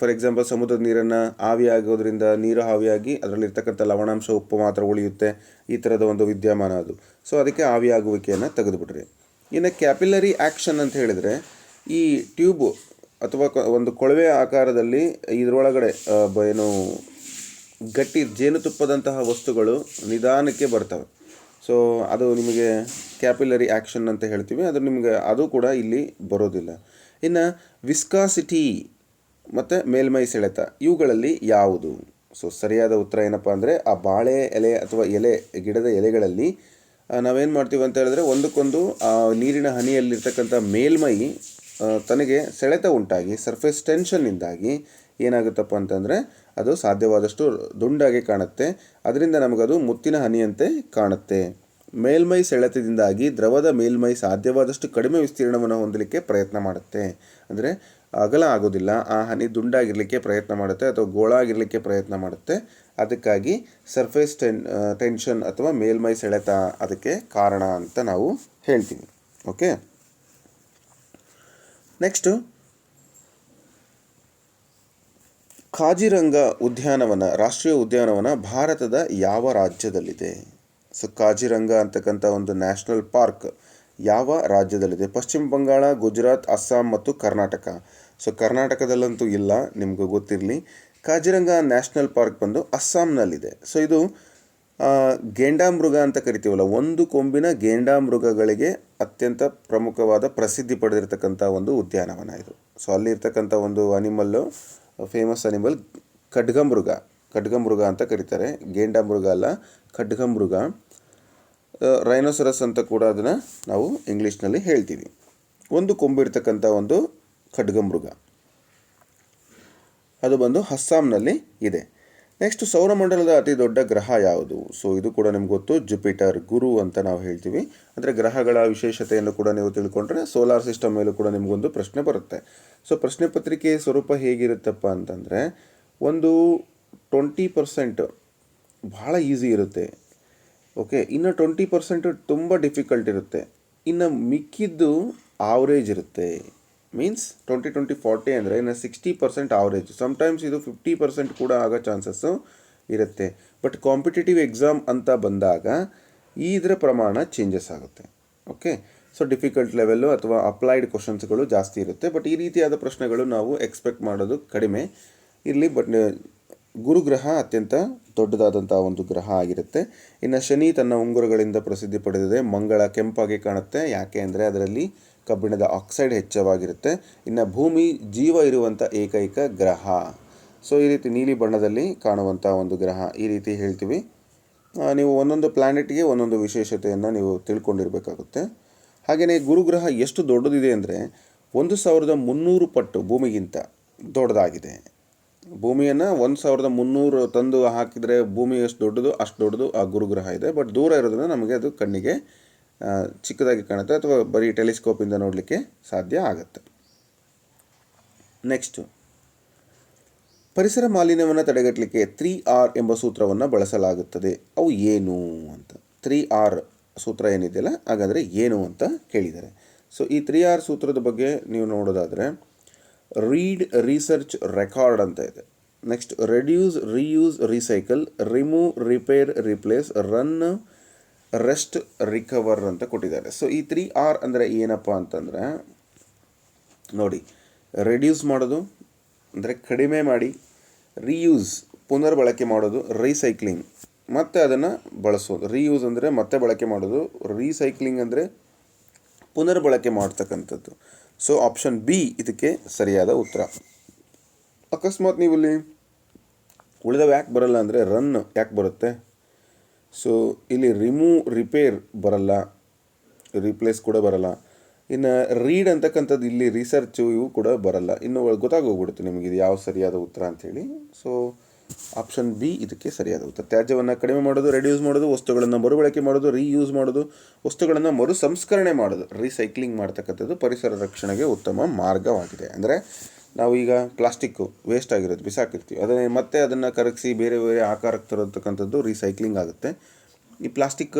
ಫಾರ್ ಎಕ್ಸಾಂಪಲ್ ಸಮುದ್ರದ ನೀರನ್ನು ಆವಿಯಾಗೋದ್ರಿಂದ ನೀರು ಆವಿಯಾಗಿ ಅದರಲ್ಲಿರ್ತಕ್ಕಂಥ ಲವಣಾಂಶ ಉಪ್ಪು ಮಾತ್ರ ಉಳಿಯುತ್ತೆ. ಈ ಥರದ ಒಂದು ವಿದ್ಯಮಾನ ಅದು. ಸೊ ಅದಕ್ಕೆ ಆವಿಯಾಗುವಿಕೆಯನ್ನು ತೆಗೆದುಬಿಟ್ರಿ. ಇನ್ನು ಕ್ಯಾಪಿಲರಿ ಆ್ಯಕ್ಷನ್ ಅಂತ ಹೇಳಿದರೆ, ಈ ಟ್ಯೂಬು ಅಥವಾ ಒಂದು ಕೊಳವೆ ಆಕಾರದಲ್ಲಿ ಇದರೊಳಗಡೆ ಏನು ಗಟ್ಟಿ ಜೇನುತುಪ್ಪದಂತಹ ವಸ್ತುಗಳು ನಿಧಾನಕ್ಕೆ ಬರ್ತವೆ. ಸೊ ಅದು ನಿಮಗೆ ಕ್ಯಾಪಿಲರಿ ಆ್ಯಕ್ಷನ್ ಅಂತ ಹೇಳ್ತೀವಿ. ಅದು ನಿಮಗೆ, ಅದು ಕೂಡ ಇಲ್ಲಿ ಬರೋದಿಲ್ಲ. ಇನ್ನು ವಿಸ್ಕಾಸಿಟಿ ಮತ್ತು ಮೇಲ್ಮೈ ಸೆಳೆತ, ಇವುಗಳಲ್ಲಿ ಯಾವುದು? ಸೊ ಸರಿಯಾದ ಉತ್ತರ ಏನಪ್ಪ ಅಂದರೆ, ಆ ಬಾಳೆ ಎಲೆ ಅಥವಾ ಎಲೆ, ಗಿಡದ ಎಲೆಗಳಲ್ಲಿ ನಾವೇನು ಮಾಡ್ತೀವಿ ಅಂತ ಹೇಳಿದ್ರೆ, ಒಂದಕ್ಕೊಂದು, ಆ, ನೀರಿನ ಹನಿಯಲ್ಲಿರ್ತಕ್ಕಂಥ ಮೇಲ್ಮೈ ತನಗೆ ಸೆಳೆತ ಉಂಟಾಗಿ ಸರ್ಫೇಸ್ ಟೆನ್ಷನ್ನಿಂದಾಗಿ ಏನಾಗುತ್ತಪ್ಪ ಅಂತಂದರೆ ಅದು ಸಾಧ್ಯವಾದಷ್ಟು ದುಂಡಾಗಿ ಕಾಣುತ್ತೆ. ಅದರಿಂದ ನಮಗದು ಮುತ್ತಿನ ಹನಿಯಂತೆ ಕಾಣುತ್ತೆ. ಮೇಲ್ಮೈ ಸೆಳೆತದಿಂದಾಗಿ ದ್ರವದ ಮೇಲ್ಮೈ ಸಾಧ್ಯವಾದಷ್ಟು ಕಡಿಮೆ ವಿಸ್ತೀರ್ಣವನ್ನು ಹೊಂದಲಿಕ್ಕೆ ಪ್ರಯತ್ನ ಮಾಡುತ್ತೆ. ಅಂದರೆ ಅಗಲ ಆಗೋದಿಲ್ಲ ಆ ಹನಿ ದುಂಡಾಗಿರಲಿಕ್ಕೆ ಪ್ರಯತ್ನ ಮಾಡುತ್ತೆ ಅಥವಾ ಗೋಳಾಗಿರಲಿಕ್ಕೆ ಪ್ರಯತ್ನ ಮಾಡುತ್ತೆ. ಅದಕ್ಕಾಗಿ ಸರ್ಫೇಸ್ ಟೆನ್ ಟೆನ್ಷನ್ ಅಥವಾ ಮೇಲ್ಮೈ ಸೆಳೆತ ಅದಕ್ಕೆ ಕಾರಣ ಅಂತ ನಾವು ಹೇಳ್ತೀವಿ. ಓಕೆ ನೆಕ್ಸ್ಟು ಕಾಜಿರಂಗ ಉದ್ಯಾನವನ, ರಾಷ್ಟ್ರೀಯ ಉದ್ಯಾನವನ ಭಾರತದ ಯಾವ ರಾಜ್ಯದಲ್ಲಿದೆ? ಸೊ, ಕಾಜಿರಂಗ ಅಂತಕ್ಕಂಥ ಒಂದು ನ್ಯಾಷನಲ್ ಪಾರ್ಕ್ ಯಾವ ರಾಜ್ಯದಲ್ಲಿದೆ? ಪಶ್ಚಿಮ ಬಂಗಾಳ, ಗುಜರಾತ್, ಅಸ್ಸಾಂ ಮತ್ತು ಕರ್ನಾಟಕ. ಸೊ, ಕರ್ನಾಟಕದಲ್ಲಂತೂ ಇಲ್ಲ, ನಿಮಗೂ ಗೊತ್ತಿರಲಿ. ಕಾಜಿರಂಗ ನ್ಯಾಷನಲ್ ಪಾರ್ಕ್ ಬಂದು ಅಸ್ಸಾಂನಲ್ಲಿದೆ. ಸೊ, ಇದು ಗೇಂಡಾ ಗೇಂಡಾಮೃಗ ಅಂತ ಕರಿತೀವಲ್ಲ, ಒಂದು ಕೊಂಬಿನ ಗೇಂಡಾಮೃಗಗಳಿಗೆ ಅತ್ಯಂತ ಪ್ರಮುಖವಾದ ಪ್ರಸಿದ್ಧಿ ಪಡೆದಿರತಕ್ಕಂಥ ಒಂದು ಉದ್ಯಾನವನ ಇದು. ಸೊ, ಅಲ್ಲಿರ್ತಕ್ಕಂಥ ಒಂದು ಅನಿಮಲ್ಲು ಫೇಮಸ್ ಅನಿಮಲ್ ಖಡ್ಗಮೃಗ ಖಡ್ಗಮೃಗ ಅಂತ ಕರೀತಾರೆ. ಗೇಂಡಾಮೃಗ ಅಲ್ಲ ಖಡ್ಗಮೃಗ ರೈನೋಸರಸ್ ಅಂತ ಕೂಡ ಅದನ್ನು ನಾವು ಇಂಗ್ಲೀಷ್ನಲ್ಲಿ ಹೇಳ್ತೀವಿ. ಒಂದು ಕೊಂಬಿಡ್ತಕ್ಕಂಥ ಒಂದು ಖಡ್ಗಮೃಗ ಅದು ಬಂದು ಅಸ್ಸಾಂನಲ್ಲಿ ಇದೆ. ನೆಕ್ಸ್ಟ್ ಸೌರಮಂಡಲದ ಅತಿ ದೊಡ್ಡ ಗ್ರಹ ಯಾವುದು? ಸೊ ಇದು ಕೂಡ ನಿಮ್ಗೆ ಗೊತ್ತು. ಜುಪಿಟರ್ ಗುರು ಅಂತ ನಾವು ಹೇಳ್ತೀವಿ. ಅಂದರೆ ಗ್ರಹಗಳ ವಿಶೇಷತೆಯನ್ನು ಕೂಡ ನೀವು ತಿಳ್ಕೊಂಡ್ರೆ ಸೋಲಾರ್ ಸಿಸ್ಟಮ್ ಮೇಲೂ ಕೂಡ ನಿಮಗೊಂದು ಪ್ರಶ್ನೆ ಬರುತ್ತೆ. ಸೊ ಪ್ರಶ್ನೆ ಪತ್ರಿಕೆ ಸ್ವರೂಪ ಹೇಗಿರುತ್ತಪ್ಪ ಅಂತಂದರೆ, ಒಂದು ಟ್ವೆಂಟಿ ಪರ್ಸೆಂಟ್ ಭಾಳ ಈಸಿ ಇರುತ್ತೆ. ಓಕೆ ಇನ್ನು ಟ್ವೆಂಟಿ ಪರ್ಸೆಂಟ್ ತುಂಬ ಡಿಫಿಕಲ್ಟ್ ಇರುತ್ತೆ. ಇನ್ನು ಮಿಕ್ಕಿದ್ದು ಆವ್ರೇಜ್ ಇರುತ್ತೆ. ಮೀನ್ಸ್ ಟ್ವೆಂಟಿ ಟ್ವೆಂಟಿ ಫಾರ್ಟಿ ಅಂದರೆ ಇನ್ನು ಸಿಕ್ಸ್ಟಿ ಪರ್ಸೆಂಟ್ ಆವ್ರೇಜ್ ಸಮ್ಟೈಮ್ಸ್ ಇದು ಫಿಫ್ಟಿ ಪರ್ಸೆಂಟ್ ಕೂಡ ಆಗೋ ಚಾನ್ಸಸ್ಸು ಇರುತ್ತೆ. ಬಟ್ ಕಾಂಪಿಟೇಟಿವ್ ಎಕ್ಸಾಮ್ ಅಂತ ಬಂದಾಗ ಇದರ ಪ್ರಮಾಣ ಚೇಂಜಸ್ ಆಗುತ್ತೆ. ಓಕೆ ಸೊ ಡಿಫಿಕಲ್ಟ್ ಲೆವೆಲ್ಲು ಅಥವಾ ಅಪ್ಲೈಡ್ ಕ್ವಶನ್ಸ್ಗಳು ಜಾಸ್ತಿ ಇರುತ್ತೆ. ಬಟ್ ಈ ರೀತಿಯಾದ ಪ್ರಶ್ನೆಗಳು ನಾವು ಎಕ್ಸ್ಪೆಕ್ಟ್ ಮಾಡೋದು ಕಡಿಮೆ ಇರಲಿ. ಬಟ್ ಗುರುಗ್ರಹ ಅತ್ಯಂತ ದೊಡ್ಡದಾದಂಥ ಒಂದು ಗ್ರಹ ಆಗಿರುತ್ತೆ. ಇನ್ನು ಶನಿ ತನ್ನ ಉಂಗುರಗಳಿಂದ ಪ್ರಸಿದ್ಧಿ ಪಡೆದಿದೆ. ಮಂಗಳ ಕೆಂಪಾಗಿ ಕಾಣುತ್ತೆ. ಯಾಕೆ ಅಂದರೆ ಅದರಲ್ಲಿ ಕಬ್ಬಿಣದ ಆಕ್ಸೈಡ್ ಹೆಚ್ಚವಾಗಿರುತ್ತೆ. ಇನ್ನು ಭೂಮಿ ಜೀವ ಇರುವಂಥ ಏಕೈಕ ಗ್ರಹ. ಸೊ ಈ ರೀತಿ ನೀಲಿ ಬಣ್ಣದಲ್ಲಿ ಕಾಣುವಂಥ ಒಂದು ಗ್ರಹ ಈ ರೀತಿ ಹೇಳ್ತೀವಿ. ನೀವು ಒಂದೊಂದು ಪ್ಲ್ಯಾನೆಟ್ಗೆ ಒಂದೊಂದು ವಿಶೇಷತೆಯನ್ನು ನೀವು ತಿಳ್ಕೊಂಡಿರಬೇಕಾಗುತ್ತೆ. ಹಾಗೆಯೇ ಗುರುಗ್ರಹ ಎಷ್ಟು ದೊಡ್ಡದಿದೆ ಅಂದರೆ ಒಂದು ಸಾವಿರದ ಮುನ್ನೂರು ಪಟ್ಟು ಭೂಮಿಗಿಂತ ದೊಡ್ಡದಾಗಿದೆ. ಭೂಮಿಯನ್ನು ಒಂದು ಸಾವಿರದ ಮುನ್ನೂರು ತಂದು ಹಾಕಿದರೆ ಭೂಮಿ ಎಷ್ಟು ದೊಡ್ಡದು ಅಷ್ಟು ದೊಡ್ಡದು ಆ ಗುರುಗ್ರಹ ಇದೆ. ಬಟ್ ದೂರ ಇರೋದ್ರಿಂದ ನಮಗೆ ಅದು ಕಣ್ಣಿಗೆ ಚಿಕ್ಕದಾಗಿ ಕಾಣುತ್ತೆ ಅಥವಾ ಬರೀ ಟೆಲಿಸ್ಕೋಪಿಂದ ನೋಡಲಿಕ್ಕೆ ಸಾಧ್ಯ ಆಗುತ್ತೆ. ನೆಕ್ಸ್ಟು ಪರಿಸರ ಮಾಲಿನ್ಯವನ್ನು ತಡೆಗಟ್ಟಲಿಕ್ಕೆ ತ್ರೀ ಆರ್ ಎಂಬ ಸೂತ್ರವನ್ನು ಬಳಸಲಾಗುತ್ತದೆ. ಅವು ಏನು ಅಂತ. ತ್ರೀ ಆರ್ ಸೂತ್ರ ಏನಿದೆಯಲ್ಲ, ಹಾಗಾದರೆ ಏನು ಅಂತ ಕೇಳಿದ್ದಾರೆ. ಸೊ ಈ ತ್ರೀ ಆರ್ ಸೂತ್ರದ ಬಗ್ಗೆ ನೀವು ನೋಡೋದಾದರೆ ರೀಡ್ ರಿಸರ್ಚ್ ರೆಕಾರ್ಡ್ ಅಂತ ಇದೆ. Next reduce reuse recycle remove repair replace run rest recover ಅಂತ ಕೊಟ್ಟಿದ್ದಾರೆ. ಸೊ ಈ ತ್ರೀ ಆರ್ ಅಂದರೆ ಏನಪ್ಪ ಅಂತಂದರೆ, ನೋಡಿ ರೆಡ್ಯೂಸ್ ಮಾಡೋದು, ಅಂದರೆ ಕಡಿಮೆ ಮಾಡಿ ರೀಯೂಸ್ ಪುನರ್ಬಳಕೆ ಮಾಡೋದು ರೀಸೈಕ್ಲಿಂಗ್ ಮತ್ತೆ ಅದನ್ನು ಬಳಸೋದು. ರೀಯೂಸ್ ಅಂದರೆ ಮತ್ತೆ ಬಳಕೆ ಮಾಡೋದು ರೀಸೈಕ್ಲಿಂಗ್ ಅಂದರೆ ಪುನರ್ಬಳಕೆ ಮಾಡ್ತಕ್ಕಂಥದ್ದು. ಸೊ ಆಪ್ಷನ್ ಬಿ ಇದಕ್ಕೆ ಸರಿಯಾದ ಉತ್ತರ. ಅಕಸ್ಮಾತ್ ನೀವು ಇಲ್ಲಿ ಉಳಿದವು ಯಾಕೆ ಬರಲ್ಲ ಅಂದರೆ ರನ್ ಯಾಕೆ ಬರುತ್ತೆ? ಸೊ ಇಲ್ಲಿ ರಿಮೂವ್ ರಿಪೇರ್ ಬರಲ್ಲ ರಿಪ್ಲೇಸ್ ಕೂಡ ಬರಲ್ಲ. ಇನ್ನು ರೀಡ್ ಅಂತಕ್ಕಂಥದ್ದು ಇಲ್ಲಿ ರಿಸರ್ಚು ಇವು ಕೂಡ ಬರಲ್ಲ. ಇನ್ನು ಗೊತ್ತಾಗೋಗ್ಬಿಡುತ್ತೆ ನಿಮಗೆ ಇದು ಯಾವ ಸರಿಯಾದ ಉತ್ತರ ಅಂಥೇಳಿ. ಸೊ ಆಪ್ಷನ್ ಬಿ ಇದಕ್ಕೆ ಸರಿಯಾದ ಉತ್ತರ. ತ್ಯಾಜ್ಯವನ್ನು ಕಡಿಮೆ ಮಾಡೋದು ರೆಡ್ಯೂಸ್ ಮಾಡೋದು, ವಸ್ತುಗಳನ್ನು ಮರುಬಳಕೆ ಮಾಡೋದು ರೀಯೂಸ್ ಮಾಡೋದು, ವಸ್ತುಗಳನ್ನು ಮರು ಸಂಸ್ಕರಣೆ ಮಾಡೋದು. ರೀಸೈಕ್ಲಿಂಗ್ ಮಾಡ್ತಕ್ಕಂಥದ್ದು ಪರಿಸರ ರಕ್ಷಣೆಗೆ ಉತ್ತಮ ಮಾರ್ಗವಾಗಿದೆ. ಅಂದರೆ ನಾವು ಈಗ ಪ್ಲಾಸ್ಟಿಕ್ಕು ವೇಸ್ಟ್ ಆಗಿರೋದು, ಬಿಸಾಕಿರ್ತೀವಿ. ಅದನ್ನೇ ಮತ್ತೆ ಅದನ್ನು ಕರಗಿಸಿ ಬೇರೆ ಬೇರೆ ಆಕಾರಕ್ಕೆ ತರತಕ್ಕಂಥದ್ದು ರೀಸೈಕ್ಲಿಂಗ್ ಆಗುತ್ತೆ. ಈ ಪ್ಲಾಸ್ಟಿಕ್,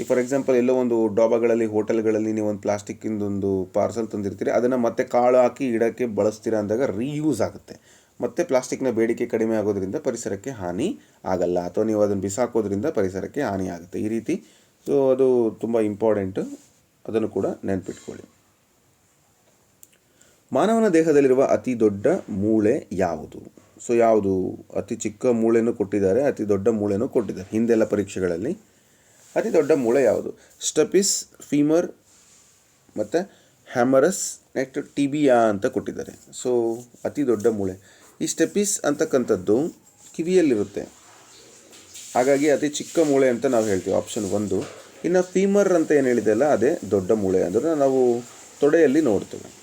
ಈ ಫಾರ್ ಎಕ್ಸಾಂಪಲ್ ಎಲ್ಲೋ ಒಂದು ಡಾಬಾಗಳಲ್ಲಿ, ಹೋಟೆಲ್ಗಳಲ್ಲಿ ನೀವು ಒಂದು ಪ್ಲಾಸ್ಟಿಕ್ಕಿಂದೊಂದು ಪಾರ್ಸಲ್ ತಂದಿರ್ತೀರಿ, ಅದನ್ನು ಮತ್ತೆ ಕಾಳು ಹಾಕಿ ಇಡೋಕ್ಕೆ ಬಳಸ್ತೀರಾ ಅಂದಾಗ ರೀಯೂಸ್ ಆಗುತ್ತೆ. ಮತ್ತು ಪ್ಲಾಸ್ಟಿಕ್ನ ಬೇಡಿಕೆ ಕಡಿಮೆ ಆಗೋದ್ರಿಂದ ಪರಿಸರಕ್ಕೆ ಹಾನಿ ಆಗಲ್ಲ. ಅಥವಾ ನೀವು ಅದನ್ನು ಬಿಸಾಕೋದ್ರಿಂದ ಪರಿಸರಕ್ಕೆ ಹಾನಿ ಆಗುತ್ತೆ. ಈ ರೀತಿ ಸೊ ಅದು ತುಂಬ ಇಂಪಾರ್ಟೆಂಟು ಅದನ್ನು ಕೂಡ ನೆನ್ಪಿಟ್ಕೊಳ್ಳಿ. ಮಾನವನ ದೇಹದಲ್ಲಿರುವ ಅತಿ ದೊಡ್ಡ ಮೂಳೆ ಯಾವುದು? ಸೊ ಯಾವುದು? ಅತಿ ಚಿಕ್ಕ ಮೂಳೆನೂ ಕೊಟ್ಟಿದ್ದಾರೆ, ಅತಿ ದೊಡ್ಡ ಮೂಳೆನೂ ಕೊಟ್ಟಿದ್ದಾರೆ. ಹಿಂದೆಲ್ಲ ಪರೀಕ್ಷೆಗಳಲ್ಲಿ ಅತಿ ದೊಡ್ಡ ಮೂಳೆ ಯಾವುದು? ಸ್ಟಪಿಸ್, ಫೀಮರ್ ಮತ್ತು ಹ್ಯಾಮರಸ್ ನೆಕ್ಸ್ಟ್ ಟಿಬಿಯಾ ಅಂತ ಕೊಟ್ಟಿದ್ದಾರೆ. ಸೊ ಅತಿ ದೊಡ್ಡ ಮೂಳೆ. ಈ ಸ್ಟೆಪಿಸ್ ಅಂತಕ್ಕಂಥದ್ದು ಕಿವಿಯಲ್ಲಿರುತ್ತೆ. ಹಾಗಾಗಿ ಅತಿ ಚಿಕ್ಕ ಮೂಳೆ ಅಂತ ನಾವು ಹೇಳ್ತೀವಿ ಆಪ್ಷನ್ ಒಂದು. ಇನ್ನು ಫೀಮರ್ ಅಂತ ಏನು ಹೇಳಿದೆಯಲ್ಲ, ಅದೇ ದೊಡ್ಡ ಮೂಳೆ. ಅಂದರೆ ನಾವು ತೊಡೆಯಲ್ಲಿ ನೋಡ್ತೇವೆ.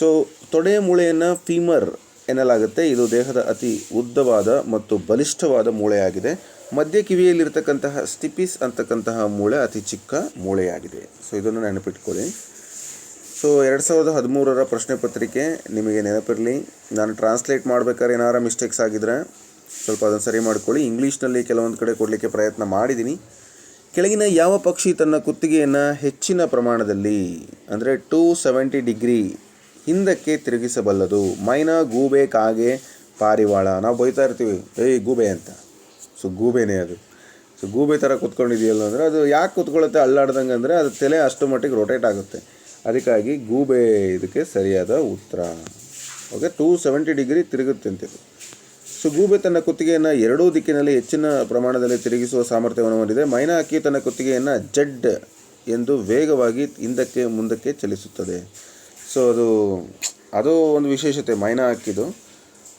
ಸೊ ತೊಡೆಯ ಮೂಳೆಯನ್ನು ಫೀಮರ್ ಎನ್ನಲಾಗುತ್ತೆ. ಇದು ದೇಹದ ಅತಿ ಉದ್ದವಾದ ಮತ್ತು ಬಲಿಷ್ಠವಾದ ಮೂಳೆಯಾಗಿದೆ. ಮಧ್ಯ ಕಿವಿಯಲ್ಲಿರ್ತಕ್ಕಂತಹ ಸ್ಟಿಪಿಸ್ ಅಂತಕ್ಕಂತಹ ಮೂಳೆ ಅತಿ ಚಿಕ್ಕ ಮೂಳೆಯಾಗಿದೆ. ಸೊ ಇದನ್ನು ನೆನಪಿಟ್ಕೊಳ್ಳಿ. ಸೊ ಎರಡು ಸಾವಿರದ ಹದಿಮೂರರ ಪ್ರಶ್ನೆ ಪತ್ರಿಕೆ ನಿಮಗೆ ನೆನಪಿರಲಿ. ನಾನು ಟ್ರಾನ್ಸ್ಲೇಟ್ ಮಾಡಬೇಕಾದ್ರೆ ಏನಾರ ಮಿಸ್ಟೇಕ್ಸ್ ಆಗಿದ್ರೆ ಸ್ವಲ್ಪ ಅದನ್ನು ಸರಿ ಮಾಡ್ಕೊಳ್ಳಿ. ಇಂಗ್ಲೀಷ್ನಲ್ಲಿ ಕೆಲವೊಂದು ಕಡೆ ಕೊಡಲಿಕ್ಕೆ ಪ್ರಯತ್ನ ಮಾಡಿದ್ದೀನಿ ಕೆಳಗಿನ ಯಾವ ಪಕ್ಷಿ ತನ್ನ ಕುತ್ತಿಗೆಯನ್ನು ಹೆಚ್ಚಿನ ಪ್ರಮಾಣದಲ್ಲಿ, ಅಂದರೆ ಟೂ ಸೆವೆಂಟಿ ಡಿಗ್ರಿ ಹಿಂದಕ್ಕೆ ತಿರುಗಿಸಬಲ್ಲದು. ಮೈನ ಗೂಬೆ ಕಾಗೆ ಪಾರಿವಾಳ. ನಾವು ಬೈತಾ ಇರ್ತೀವಿ. ಏಯ್, ಗೂಬೆ ಅಂತ. ಸೊ, ಗೂಬೆನೇ ಅದು. ಸೊ, ಗೂಬೆ ಥರ ಕುತ್ಕೊಂಡಿದೆಯಲ್ಲ ಅಂದರೆ ಅದು ಯಾಕೆ ಕೂತ್ಕೊಳ್ಳುತ್ತೆ ಅಲ್ಲಾಡ್ದಂಗೆ ಅಂದರೆ ಅದು ತಲೆ ಅಷ್ಟು ಮಟ್ಟಿಗೆ ರೊಟೇಟ್ ಆಗುತ್ತೆ. ಅದಕ್ಕಾಗಿ ಗೂಬೆ ಇದಕ್ಕೆ ಸರಿಯಾದ ಉತ್ತರ. ಓಕೆ ಟೂ ಸೆವೆಂಟಿ ಡಿಗ್ರಿ ತಿರುಗುತ್ತೆ ಅಂತಿದ್ದು ಸೊ, ಗೂಬೆ ತನ್ನ ಕುತ್ತಿಗೆಯನ್ನು ಎರಡೂ ದಿಕ್ಕಿನಲ್ಲಿ ಹೆಚ್ಚಿನ ಪ್ರಮಾಣದಲ್ಲಿ ತಿರುಗಿಸುವ ಸಾಮರ್ಥ್ಯವನ್ನು ಹೊಂದಿದೆ. ಮೈನಾ ಅಕ್ಕಿ ತನ್ನ ಕುತ್ತಿಗೆಯನ್ನು ಜಡ್ ಎಂದು ವೇಗವಾಗಿ ಹಿಂದಕ್ಕೆ ಮುಂದಕ್ಕೆ ಚಲಿಸುತ್ತದೆ. ಸೊ ಅದು ಅದು ಒಂದು ವಿಶೇಷತೆ, ಮೈನಾ ಹಾಕಿದ್ದು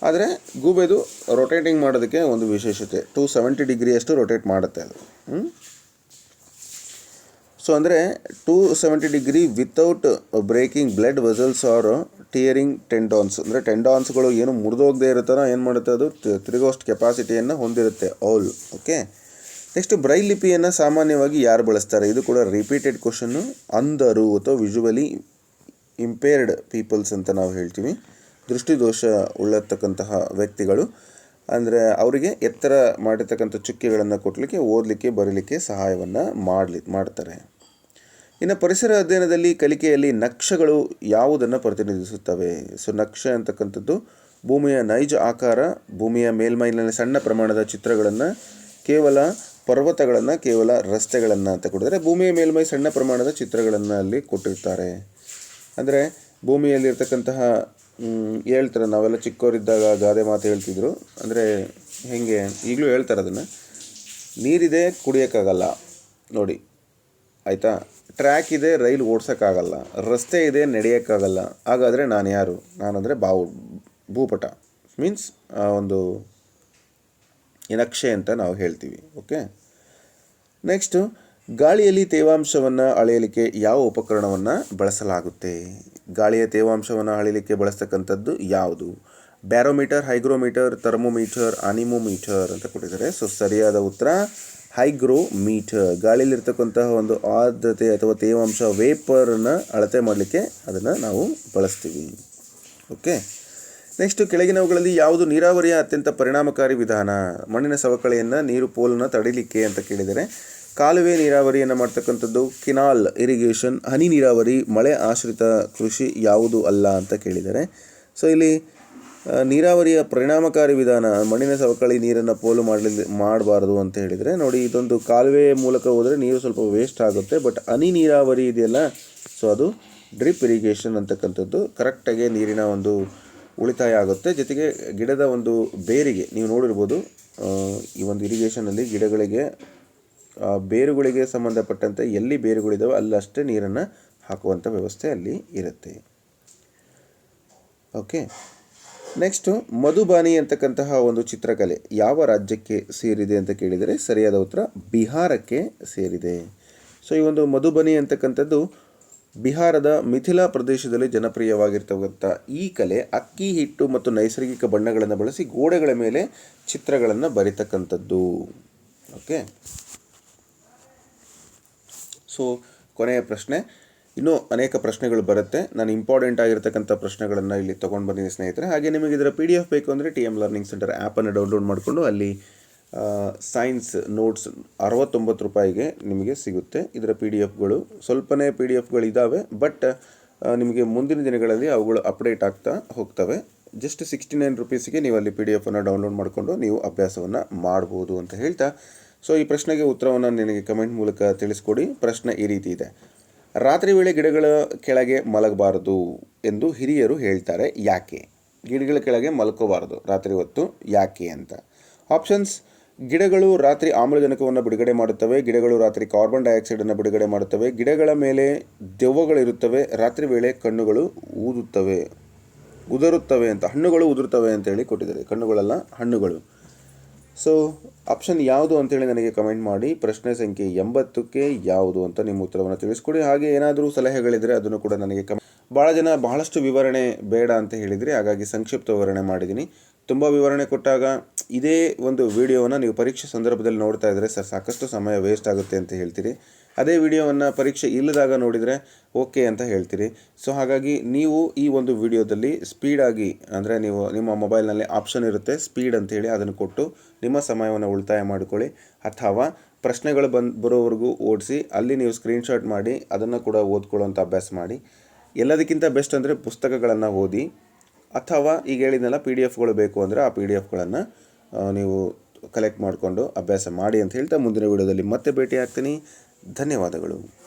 ಆದರೆ, ಗೂಬೆದು ರೊಟೇಟಿಂಗ್ ಮಾಡೋದಕ್ಕೆ ಒಂದು ವಿಶೇಷತೆ. ಟು ಸೆವೆಂಟಿ ಡಿಗ್ರಿಯಷ್ಟು ರೊಟೇಟ್ ಮಾಡುತ್ತೆ ಅದು? ಸೊ ಅಂದರೆ two seventy degree without breaking blood vessels or tearing tendons ಅಂದರೆ ಟೆಂಡಾನ್ಸ್ಗಳು ಏನು ಮುರಿದೋಗದೆ ಇರುತ್ತೋ ಏನು ಮಾಡುತ್ತೆ ಅದು ತಿರುಗೋಷ್ಟು ಕೆಪಾಸಿಟಿಯನ್ನು ಹೊಂದಿರುತ್ತೆ ಆಲ್ ಓಕೆ ನೆಕ್ಸ್ಟ್ ಬ್ರೈಲ್ ಲಿಪಿಯನ್ನು ಸಾಮಾನ್ಯವಾಗಿ ಯಾರು ಬಳಸ್ತಾರೆ? ಇದು ಕೂಡ ರಿಪೀಟೆಡ್ ಕ್ವಶನ್ನು ಅಂಧರು ಅಥವಾ ವಿಜುವಲಿ ಇಂಪೇರ್ಡ್ ಪೀಪಲ್ಸ್ ಅಂತ ನಾವು ಹೇಳ್ತೀವಿ. ದೃಷ್ಟಿದೋಷ ಉಳ್ಳತಕ್ಕಂತಹ ವ್ಯಕ್ತಿಗಳು. ಅಂದರೆ ಅವರಿಗೆ ಎತ್ತರ ಮಾಡಿರ್ತಕ್ಕಂಥ ಚುಕ್ಕೆಗಳನ್ನು ಕೊಡಲಿಕ್ಕೆ ಓದಲಿಕ್ಕೆ, ಬರೀಲಿಕ್ಕೆ ಸಹಾಯವನ್ನು ಮಾಡಲಿ, ಮಾಡ್ತಾರೆ. ಇನ್ನು ಪರಿಸರ ಅಧ್ಯಯನದಲ್ಲಿ ಕಲಿಕೆಯಲ್ಲಿ ನಕ್ಷೆಗಳು ಯಾವುದನ್ನು ಪ್ರತಿನಿಧಿಸುತ್ತವೆ? ಸೊ, ನಕ್ಷೆ ಅಂತಕ್ಕಂಥದ್ದು ಭೂಮಿಯ ನೈಜ ಆಕಾರ, ಭೂಮಿಯ ಮೇಲ್ಮೈನಲ್ಲಿ ಸಣ್ಣ ಪ್ರಮಾಣದ ಚಿತ್ರಗಳನ್ನು, ಕೇವಲ ಪರ್ವತಗಳನ್ನು, ಕೇವಲ ರಸ್ತೆಗಳನ್ನು ಅಂತ ಕೊಟ್ಟಿದ್ದಾರೆ. ಭೂಮಿಯ ಮೇಲ್ಮೈ ಸಣ್ಣ ಪ್ರಮಾಣದ ಚಿತ್ರಗಳನ್ನು ಅಲ್ಲಿ ಕೊಟ್ಟಿರ್ತಾರೆ. ಅಂದರೆ ಭೂಮಿಯಲ್ಲಿರ್ತಕ್ಕಂತಹ ಹೇಳ್ತಾರೆ, ನಾವೆಲ್ಲ ಚಿಕ್ಕವರಿದ್ದಾಗ ಗಾದೆ ಮಾತು ಹೇಳ್ತಿದ್ರು. ಅಂದರೆ ಹೇಗೆ, ಈಗಲೂ ಹೇಳ್ತಾರೆ ಅದನ್ನು. ನೀರಿದೆ ಕುಡಿಯೋಕ್ಕಾಗಲ್ಲ. ನೋಡಿ, ಆಯಿತಾ? ಟ್ರ್ಯಾಕ್ ಇದೆ, ರೈಲು ಓಡ್ಸೋಕ್ಕಾಗಲ್ಲ. ರಸ್ತೆ ಇದೆ, ನಡೆಯೋಕ್ಕಾಗಲ್ಲ. ಹಾಗಾದರೆ ನಾನು ಯಾರು? ನಾನಂದರೆ ಬಾವು, ಭೂಪಟ. ಮೀನ್ಸ್ ಒಂದು ನಕ್ಷೆ ಅಂತ ನಾವು ಹೇಳ್ತೀವಿ. ಓಕೆ ನೆಕ್ಸ್ಟು ಗಾಳಿಯಲ್ಲಿ ತೇವಾಂಶವನ್ನು ಅಳೆಯಲಿಕ್ಕೆ ಯಾವ ಉಪಕರಣವನ್ನು ಬಳಸಲಾಗುತ್ತೆ? ಗಾಳಿಯ ತೇವಾಂಶವನ್ನು ಅಳೆಯಲಿಕ್ಕೆ ಬಳಸ್ತಕ್ಕಂಥದ್ದು ಯಾವುದು? ಬ್ಯಾರೋಮೀಟರ್, ಹೈಗ್ರೋಮೀಟರ್, ಥರ್ಮೋಮೀಟರ್, ಅನಿಮೋಮೀಟರ್ ಅಂತ ಕೊಟ್ಟಿದ್ದಾರೆ. ಸೊ, ಸರಿಯಾದ ಉತ್ತರ, ಹೈಗ್ರೋಮೀಟರ್. ಗಾಳಿಯಲ್ಲಿರ್ತಕ್ಕಂತಹ ಒಂದು ಆರ್ದ್ರತೆ ಅಥವಾ ತೇವಾಂಶ ವೇಪರನ್ನು ಅಳತೆ ಮಾಡಲಿಕ್ಕೆ ಅದನ್ನು ನಾವು ಬಳಸ್ತೀವಿ. ಓಕೆ? ನೆಕ್ಸ್ಟ್ ಕೆಳಗಿನವುಗಳಲ್ಲಿ ಯಾವುದು ನೀರಾವರಿಯ ಅತ್ಯಂತ ಪರಿಣಾಮಕಾರಿ ವಿಧಾನ? ಮಣ್ಣಿನ ಸವಕಳಿಯನ್ನು ನೀರು, ಪೋಲನ್ನು ತಡಿಲಿಕ್ಕೆ ಅಂತ ಕೇಳಿದರೆ ಕಾಲುವೆ ನೀರಾವರಿಯನ್ನು ಮಾಡ್ತಕ್ಕಂಥದ್ದು ಕಿನಾಲ್ ಇರಿಗೇಷನ್, ಹನಿ ನೀರಾವರಿ, ಮಳೆ ಆಶ್ರಿತ ಕೃಷಿ ಯಾವುದು ಅಲ್ಲ ಅಂತ ಕೇಳಿದ್ದಾರೆ. ಸೊ ಇಲ್ಲಿ ನೀರಾವರಿಯ ಪರಿಣಾಮಕಾರಿ ವಿಧಾನ, ಮಣ್ಣಿನ ಸವಕಳಿ ನೀರನ್ನು ಪೋಲು ಮಾಡಲಿ ಮಾಡಬಾರ್ದು ಅಂತ ಹೇಳಿದರೆ, ನೋಡಿ, ಇದೊಂದು ಕಾಲುವೆ ಮೂಲಕ ಹೋದರೆ ನೀರು ಸ್ವಲ್ಪ ವೇಸ್ಟ್ ಆಗುತ್ತೆ ಬಟ್ ಹನಿ ನೀರಾವರಿ ಇದೆಯಲ್ಲ ಸೊ ಅದು ಡ್ರಿಪ್ ಇರಿಗೇಷನ್ ಅಂತಕ್ಕಂಥದ್ದು ಕರೆಕ್ಟಾಗಿ ನೀರಿನ ಒಂದು ಉಳಿತಾಯ ಆಗುತ್ತೆ. ಜೊತೆಗೆ ಗಿಡದ ಒಂದು ಬೇರಿಗೆ, ನೀವು ನೋಡಿರ್ಬೋದು ಈ ಒಂದು ಇರಿಗೇಷನಲ್ಲಿ ಗಿಡಗಳಿಗೆ ಬೇರುಗಳಿಗೆ ಸಂಬಂಧಪಟ್ಟಂತೆ ಎಲ್ಲಿ ಬೇರುಗಳಿದ್ದಾವೆ ಅಲ್ಲಷ್ಟೇ ನೀರನ್ನು ಹಾಕುವಂಥ ವ್ಯವಸ್ಥೆ ಅಲ್ಲಿ ಇರುತ್ತೆ. ಓಕೆ ನೆಕ್ಸ್ಟು ಮಧುಬಾನಿ ಅಂತಕ್ಕಂತಹ ಒಂದು ಚಿತ್ರಕಲೆ ಯಾವ ರಾಜ್ಯಕ್ಕೆ ಸೇರಿದೆ ಅಂತ ಕೇಳಿದರೆ ಸರಿಯಾದ ಉತ್ತರ ಬಿಹಾರಕ್ಕೆ ಸೇರಿದೆ. ಸೊ ಈ ಒಂದು ಮಧುಬನಿ ಅಂತಕ್ಕಂಥದ್ದು ಬಿಹಾರದ ಮಿಥಿಲಾ ಪ್ರದೇಶದಲ್ಲಿ ಜನಪ್ರಿಯವಾಗಿರ್ತಕ್ಕಂಥ ಈ ಕಲೆ ಅಕ್ಕಿ ಹಿಟ್ಟು ಮತ್ತು ನೈಸರ್ಗಿಕ ಬಣ್ಣಗಳನ್ನು ಬಳಸಿ ಗೋಡೆಗಳ ಮೇಲೆ ಚಿತ್ರಗಳನ್ನು ಬರಿತಕ್ಕಂಥದ್ದು. ಓಕೆ ಸೊ, ಕೊನೆಯ ಪ್ರಶ್ನೆ. ಇನ್ನೂ ಅನೇಕ ಪ್ರಶ್ನೆಗಳು ಬರುತ್ತೆ. ನಾನು ಇಂಪಾರ್ಟೆಂಟ್ ಆಗಿರ್ತಕ್ಕಂಥ ಪ್ರಶ್ನೆಗಳನ್ನು ಇಲ್ಲಿ ತೊಗೊಂಡು ಬಂದಿದ್ದೀನಿ ಸ್ನೇಹಿತರೆ. ಹಾಗೆ ನಿಮಗೆ ಇದರ ಪಿ ಡಿ ಎಫ್ ಬೇಕು ಅಂದರೆ ಟಿ ಎಂ ಲರ್ನಿಂಗ್ ಸೆಂಟರ್ ಆ್ಯಪನ್ನು ಡೌನ್ಲೋಡ್ ಮಾಡಿಕೊಂಡು ಅಲ್ಲಿ ಸೈನ್ಸ್ ನೋಟ್ಸ್ ಅರವತ್ತೊಂಬತ್ತು ರೂಪಾಯಿಗೆ ನಿಮಗೆ ಸಿಗುತ್ತೆ. ಇದರ ಪಿ ಡಿ ಎಫ್ಗಳು ಸ್ವಲ್ಪನೇ ಪಿ ಡಿ ಎಫ್ಗಳು ಇದ್ದಾವೆ ಬಟ್ ನಿಮಗೆ ಮುಂದಿನ ದಿನಗಳಲ್ಲಿ ಅವುಗಳು ಅಪ್ಡೇಟ್ ಆಗ್ತಾ ಹೋಗ್ತವೆ. ಜಸ್ಟ್ ಸಿಕ್ಸ್ಟಿ ನೈನ್ ರುಪೀಸಿಗೆ ನೀವು ಅಲ್ಲಿ ಪಿ ಡಿ ಎಫನ್ನು ಡೌನ್ಲೋಡ್ ಮಾಡಿಕೊಂಡು ನೀವು ಅಭ್ಯಾಸವನ್ನು ಮಾಡ್ಬೋದು ಅಂತ ಹೇಳ್ತಾ ಸೊ ಈ ಪ್ರಶ್ನೆಗೆ ಉತ್ತರವನ್ನು ನಿನಗೆ ಕಮೆಂಟ್ ಮೂಲಕ ತಿಳಿಸ್ಕೊಡಿ. ಪ್ರಶ್ನೆ ಈ ರೀತಿ ಇದೆ. ರಾತ್ರಿ ವೇಳೆ ಗಿಡಗಳ ಕೆಳಗೆ ಮಲಗಬಾರದು ಎಂದು ಹಿರಿಯರು ಹೇಳ್ತಾರೆ. ಯಾಕೆ? ಗಿಡಗಳ ಕೆಳಗೆ ಮಲ್ಕೋಬಾರದು. ರಾತ್ರಿ ಹೊತ್ತು ಯಾಕೆ ಅಂತ. ಆಪ್ಷನ್ಸ್ ಗಿಡಗಳು ರಾತ್ರಿ ಆಮ್ಲಜನಕವನ್ನು ಬಿಡುಗಡೆ ಮಾಡುತ್ತವೆ. ಗಿಡಗಳು ರಾತ್ರಿ ಕಾರ್ಬನ್ ಡೈಆಕ್ಸೈಡನ್ನು ಬಿಡುಗಡೆ ಮಾಡುತ್ತವೆ. ಗಿಡಗಳ ಮೇಲೆ ದೆವ್ವಗಳಿರುತ್ತವೆ. ರಾತ್ರಿ ವೇಳೆ ಕಣ್ಣುಗಳು ಊದುತ್ತವೆ. ಉದುರುತ್ತವೆ ಅಂತ. ಹಣ್ಣುಗಳು ಉದುರುತ್ತವೆ ಅಂತೇಳಿ ಕೊಟ್ಟಿದ್ದಾರೆ. ಕಣ್ಣುಗಳೆಲ್ಲ, ಹಣ್ಣುಗಳು. ಸೊ ಆಪ್ಷನ್ ಯಾವುದು ಅಂತೇಳಿ ನನಗೆ ಕಮೆಂಟ್ ಮಾಡಿ. ಪ್ರಶ್ನೆ ಸಂಖ್ಯೆ ಎಂಬತ್ತಕ್ಕೆ ಯಾವುದು ಅಂತ ನಿಮ್ಮ ಉತ್ತರವನ್ನು ತಿಳಿಸ್ಕೊಡಿ. ಹಾಗೆ ಏನಾದರೂ ಸಲಹೆಗಳಿದ್ದರೆ ಅದನ್ನು ಕೂಡ ನನಗೆ ಕಮ್ ಭಾಳ ಜನ ಬಹಳಷ್ಟು ವಿವರಣೆ ಬೇಡ ಅಂತ ಹೇಳಿದರೆ ಹಾಗಾಗಿ ಸಂಕ್ಷಿಪ್ತ ವಿವರಣೆ ಮಾಡಿದ್ದೀನಿ. ತುಂಬ ವಿವರಣೆ ಕೊಟ್ಟಾಗ ಇದೇ ಒಂದು ವಿಡಿಯೋವನ್ನು ನೀವು ಪರೀಕ್ಷೆ ಸಂದರ್ಭದಲ್ಲಿ ನೋಡ್ತಾ ಇದ್ದರೆ ಸರ್ ಸಾಕಷ್ಟು ಸಮಯ ವೇಸ್ಟ್ ಆಗುತ್ತೆ ಅಂತ ಹೇಳ್ತೀರಿ. ಅದೇ ವಿಡಿಯೋವನ್ನು ಪರೀಕ್ಷೆ ಇಲ್ಲದಾಗ ನೋಡಿದರೆ ಓಕೆ ಅಂತ ಹೇಳ್ತೀರಿ. ಸೊ ಹಾಗಾಗಿ ನೀವು ಈ ಒಂದು ವಿಡಿಯೋದಲ್ಲಿ ಸ್ಪೀಡಾಗಿ ಅಂದರೆ ನೀವು ನಿಮ್ಮ ಮೊಬೈಲ್ನಲ್ಲಿ ಆಪ್ಷನ್ ಇರುತ್ತೆ ಸ್ಪೀಡ್ ಅಂತೇಳಿ ಅದನ್ನು ಕೊಟ್ಟು ನಿಮ್ಮ ಸಮಯವನ್ನು ಉಳಿತಾಯ ಮಾಡಿಕೊಳ್ಳಿ. ಅಥವಾ ಪ್ರಶ್ನೆಗಳು ಬಂದು ಬರೋವರೆಗೂ ಓಡಿಸಿ ಅಲ್ಲಿ ನೀವು ಸ್ಕ್ರೀನ್ಶಾಟ್ ಮಾಡಿ ಅದನ್ನು ಕೂಡ ಓದ್ಕೊಳ್ಳೋಂಥ ಅಭ್ಯಾಸ ಮಾಡಿ. ಎಲ್ಲದಕ್ಕಿಂತ ಬೆಸ್ಟ್ ಅಂದರೆ ಪುಸ್ತಕಗಳನ್ನು ಓದಿ ಅಥವಾ ಈಗ ಹೇಳಿದ್ನಲ್ಲ ಪಿ ಡಿ ಎಫ್ಗಳು ಬೇಕು ಅಂದರೆ ಆ ಪಿ ಡಿ ಎಫ್ಗಳನ್ನು ನೀವು ಕಲೆಕ್ಟ್ ಮಾಡಿಕೊಂಡು ಅಭ್ಯಾಸ ಮಾಡಿ ಅಂತ ಹೇಳ್ತಾ ಮುಂದಿನ ವಿಡಿಯೋದಲ್ಲಿ ಮತ್ತೆ ಭೇಟಿ ಆಗ್ತೀನಿ ಧನ್ಯವಾದಗಳು.